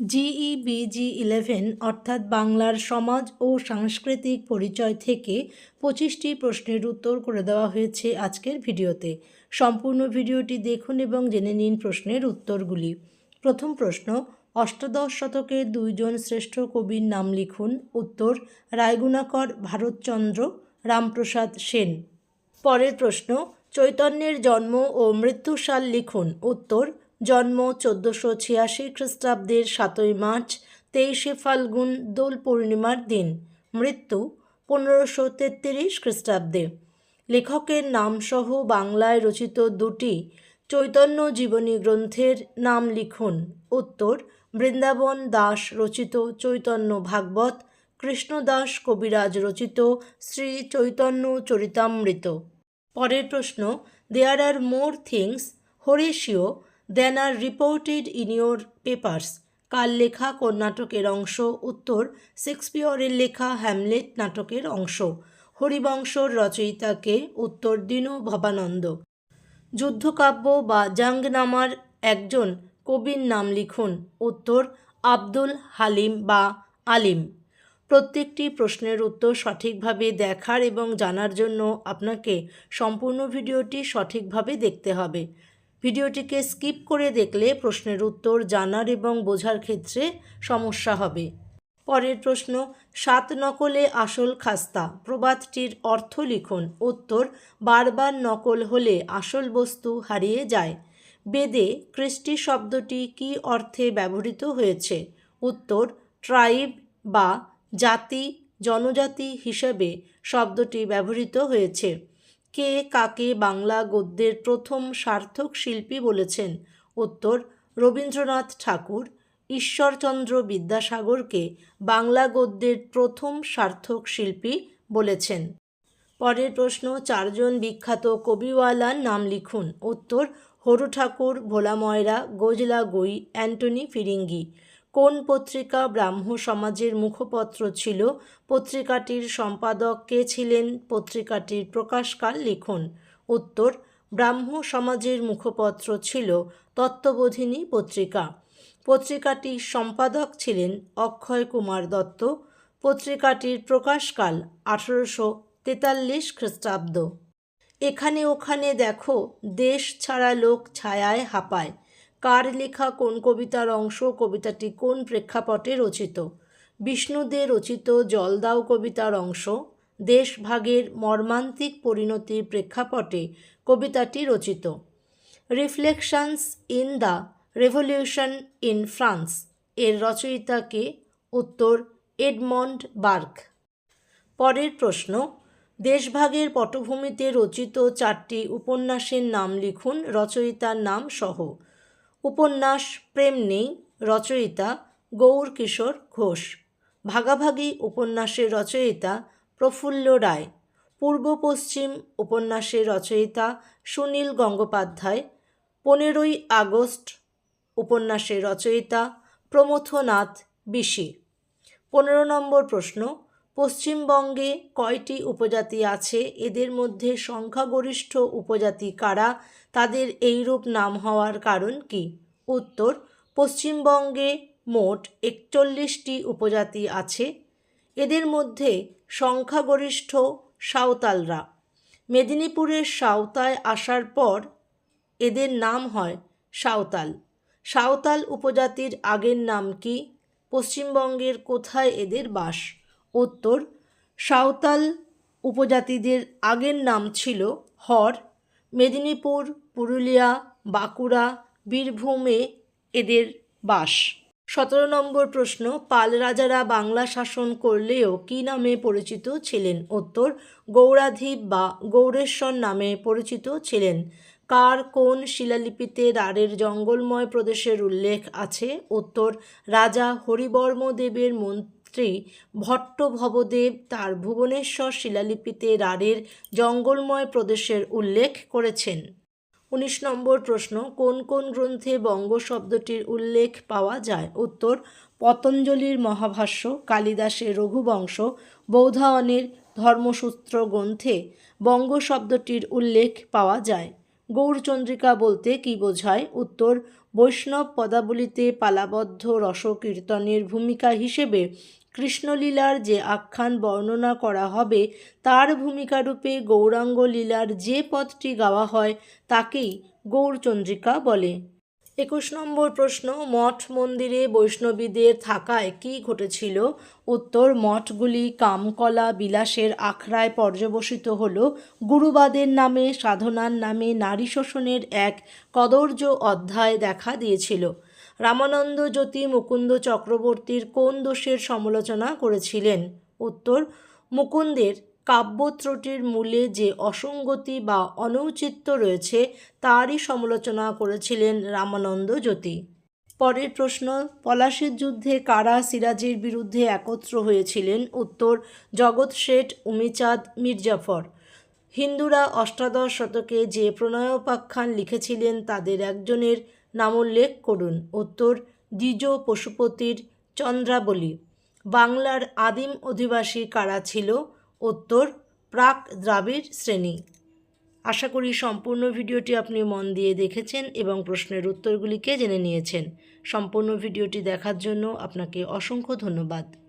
GE busy eleven অর্থাৎ বাংলার সমাজ ও সাংস্কৃতিক পরিচয় থেকে পঁচিশটি প্রশ্নের উত্তর করে দেওয়া হয়েছে আজকের ভিডিওতে। সম্পূর্ণ ভিডিওটি দেখুন এবং জেনে নিন প্রশ্নের উত্তরগুলি। প্রথম প্রশ্ন, অষ্টাদশ শতকের দুইজন শ্রেষ্ঠ কবির নাম লিখুন। উত্তর, রায়গুণাকর ভারতচন্দ্র রামপ্রসাদ সেন। পরের প্রশ্ন, চৈতন্যের জন্ম ও মৃত্যুসাল লিখুন। উত্তর জন্ম চোদ্দোশো ছিয়াশি খ্রিস্টাব্দের সাতই মার্চ, তেইশে ফাল্গুন, দোল পূর্ণিমার দিন, মৃত্যু পনেরোশো তেত্রিশ খ্রিস্টাব্দে। লেখকের নামসহ বাংলায় রচিত দুটি চৈতন্য জীবনী গ্রন্থের নাম লিখুন। উত্তর, বৃন্দাবন দাস রচিত চৈতন্য ভাগবত, কৃষ্ণদাস কবিরাজ রচিত শ্রী চৈতন্য চরিতামৃত। পরের প্রশ্ন there are more things Horatio than are reported in your papers কার লেখা, কোন নাটকের অংশ? উত্তর, শেক্সপিয়রের লেখা, হ্যামলেট নাটকের অংশ। হরিবংশর রচয়িতাকে উত্তর দীনু ভবানন্দ। যুদ্ধকাব্য বা জাঙ্গনামার একজন কবির নাম লিখুন। উত্তর, আব্দুল হালিম বা আলিম। প্রত্যেকটি প্রশ্নের উত্তর সঠিকভাবে দেখার এবং জানার জন্য আপনাকে সম্পূর্ণ ভিডিওটি সঠিকভাবে দেখতে হবে। ভিডিওটিকে স্কিপ করে দেখলে প্রশ্নের উত্তর জানার এবং বোঝার ক্ষেত্রে সমস্যা হবে। পরের প্রশ্ন, সাত নকলে আসল খাস্তা। প্রবাদটির অর্থ লিখুন। উত্তর, বারবার নকল হলে আসল বস্তু হারিয়ে যায়। বেদে, কৃষ্টি শব্দটি কী অর্থে ব্যবহৃত হয়েছে? উত্তর, ট্রাইব বা জাতি, জনজাতি হিসেবে শব্দটি ব্যবহৃত হয়েছে। কে কাকে বাংলা গদ্যের প্রথম সার্থক শিল্পী বলেছেন? উত্তর, রবীন্দ্রনাথ ঠাকুর। ঈশ্বরচন্দ্র বিদ্যাসাগরকে বাংলা গদ্যের প্রথম সার্থক শিল্পী বলেছেন। পরের প্রশ্ন, চারজন বিখ্যাত কবিওয়ালার নাম লিখুন। উত্তর, হরু ঠাকুর ভোলা ময়রা গোজলা গুই, অ্যান্টনি ফিরিঙ্গি। কোন পত্রিকা ব্রাহ্ম সমাজের মুখপত্র ছিল? পত্রিকাটির সম্পাদক কে ছিলেন? পত্রিকাটির প্রকাশকাল লিখুন। উত্তর, ব্রাহ্ম সমাজের মুখপত্র ছিল তত্ত্ববোধিনী পত্রিকা। পত্রিকাটির সম্পাদক ছিলেন অক্ষয় কুমার দত্ত। পত্রিকাটির প্রকাশকাল আঠারোশো তেতাল্লিশ খ্রিস্টাব্দ। এখানে ওখানে দেখো, দেশ ছাড়া লোক ছায়ায় হাঁপায়। কার লেখা কোন কবিতার অংশ, কবিতাটি কোন প্রেক্ষাপটে রচিত? বিষ্ণুদে রচিত জলদাও কবিতার অংশ, দেশভাগের মর্মান্তিক পরিণতির প্রেক্ষাপটে কবিতাটি রচিত। Reflections in the revolution in France, এর রচয়িতাকে উত্তর, এডমন্ড বার্ক। পরের প্রশ্ন, দেশভাগের পটভূমিতে রচিত চারটি উপন্যাসের নাম লিখুন, রচয়িতার নাম সহ। উপন্যাস, প্রেম নেই, রচয়িতা গৌর কিশোর ঘোষ। ভাগাভাগি উপন্যাসের রচয়িতা প্রফুল্ল রায়। পূর্ব পশ্চিম উপন্যাসের রচয়িতা সুনীল গঙ্গোপাধ্যায়। পনেরোই আগস্ট উপন্যাসের রচয়িতা প্রমথনাথ বিশি। পনেরো নম্বর প্রশ্ন পশ্চিমবঙ্গে কয়টি উপজাতি আছে? এদের মধ্যে সংখ্যাগরিষ্ঠ উপজাতি কারা? তাদের এইরূপ নাম হওয়ার কারণ কি? উত্তর, পশ্চিমবঙ্গে মোট একচল্লিশটি উপজাতি আছে। এদের মধ্যে সংখ্যাগরিষ্ঠ সাঁওতালরা। মেদিনীপুরের সাঁওতায় আসার পর এদের নাম হয় সাঁওতাল। সাঁওতাল উপজাতির আগের নাম কি? পশ্চিমবঙ্গের কোথায় এদের বাস? উত্তর, সাঁওতাল উপজাতিদের আগের নাম ছিল হর। মেদিনীপুর, পুরুলিয়া, বাঁকুড়া, বীরভূমে এদের বাস। সতেরো নম্বর প্রশ্ন, পাল রাজারা বাংলা শাসন করলেও কী নামে পরিচিত ছিলেন? উত্তর, গৌরাধীপ বা গৌরেশ্বর নামে পরিচিত ছিলেন। কার কোন শিলালিপিতে রাঢ়ের জঙ্গলময় প্রদেশের উল্লেখ আছে? উত্তর, রাজা হরিবর্মদেবের মন্ত্রী ভট্ট ভবদেব তার ভুবনেশ্বর শিলালিপিতে রাঢ়ের জঙ্গলময় প্রদেশের উল্লেখ করেছেন। উনিশ নম্বর প্রশ্ন, কোন কোন গ্রন্থে বঙ্গ শব্দটির উল্লেখ পাওয়া যায়? উত্তর, পতঞ্জলির মহাভাষ্য, কালিদাসের রঘুবংশ, বৌধায়নের ধর্মসূত্র গ্রন্থে বঙ্গ শব্দটির উল্লেখ পাওয়া যায়। গৌরচন্দ্রিকা বলতে কী বোঝায়? উত্তর, বৈষ্ণব পদাবলিতে পালাবদ্ধ রসকীর্তনের ভূমিকা হিসেবে কৃষ্ণলীলার যে আখ্যান বর্ণনা করা হবে, তার ভূমিকারূপে গৌরাঙ্গ লীলার যে পদটি গাওয়া হয়, তাকেই গৌরচন্দ্রিকা বলে। একুশ নম্বর প্রশ্ন, মঠ মন্দিরে বৈষ্ণবীদের থাকায় কি ঘটেছিল? উত্তর, মঠগুলি কামকলা বিলাসের আখড়ায় পর্যবসিত হল। গুরুবাদের নামে, সাধনার নামে নারী শোষণের এক কদর্য অধ্যায় দেখা দিয়েছিল। রামানন্দ জ্যোতি মুকুন্দ চক্রবর্তীর কোন দোষের সমালোচনা করেছিলেন? উত্তর, মুকুন্দের কাব্য কাব্যত্রটির মূলে যে অসঙ্গতি বা অনৌচিত্য রয়েছে, তারই সমালোচনা করেছিলেন রামানন্দ জ্যোতি। পরের প্রশ্ন, পলাশির যুদ্ধে কারা সিরাজের বিরুদ্ধে একত্র হয়েছিলেন? উত্তর, জগৎ শেঠ, উমিচাঁদ, মির্জাফর। হিন্দুরা অষ্টাদশ শতকে যে প্রণয়োপাখ্যান লিখেছিলেন, তাদের একজনের নামোল্লেখ করুন। উত্তর, দ্বিজ পশুপতির চন্দ্রাবলী। বাংলার আদিম অধিবাসী কারা ছিল? উত্তর, প্রাক দ্রাবিড় শ্রেণি। আশা করি সম্পূর্ণ ভিডিওটি আপনি মন দিয়ে দেখেছেন এবং প্রশ্নের উত্তরগুলিকে জেনে নিয়েছেন। সম্পূর্ণ ভিডিওটি দেখার জন্য আপনাকে অসংখ্য ধন্যবাদ।